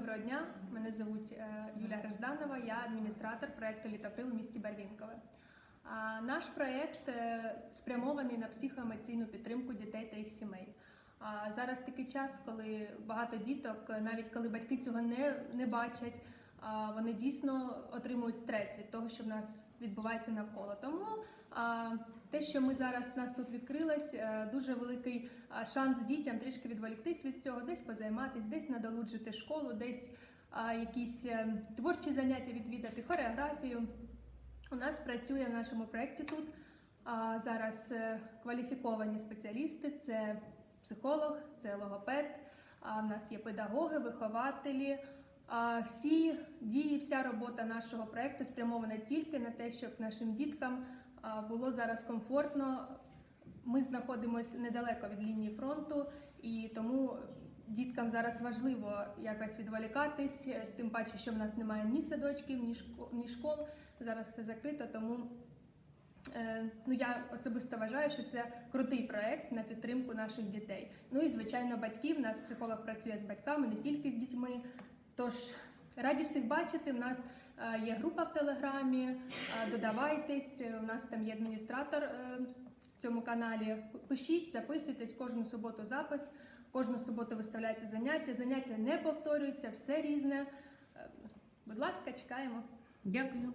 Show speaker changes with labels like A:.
A: доброго дня. Мене звуть е, Юлія Гражданова, я адміністратор проєкту Літоприл в місті Барвінкове. Наш проєкт е, спрямований на психоемоційну підтримку дітей та їх сімей. Зараз такий час, коли багато діток, е, навіть коли батьки цього не, не бачать, вони дійсно отримують стрес від того, що в нас відбувається навколо. Тому те, що ми зараз у нас тут відкрилось, е, дуже великий шанс дітям трішки відволіктись від цього, десь позайматись, десь надолуджити школу, десь якісь е, творчі заняття відвідати, хореографію. У нас працює в нашому проєкті тут зараз е, кваліфіковані спеціалісти: це психолог, це логопед. А в нас є педагоги, вихователі. Всі дії, вся робота нашого проєкту спрямована тільки на те, щоб нашим діткам було зараз комфортно. Ми знаходимося недалеко від лінії фронту, і тому діткам зараз важливо якось відволікатись, е, тим паче, що в нас немає ні садочків, ні школ. Зараз все закрито, тому е, ну я особисто вважаю, що це крутий проект на підтримку наших дітей. Ну і звичайно, батьків. Нас психолог працює з батьками, не тільки з дітьми. Тож раді всіх бачити. У нас е, є група в телеграмі. е, Додавайтесь. У нас там є адміністратор е, в цьому каналі. Пишіть, записуйтесь кожну суботу запис. Кожну суботу виставляється заняття. Заняття не повторюються, все різне. Е, Будь ласка, чекаємо.
B: Дякую.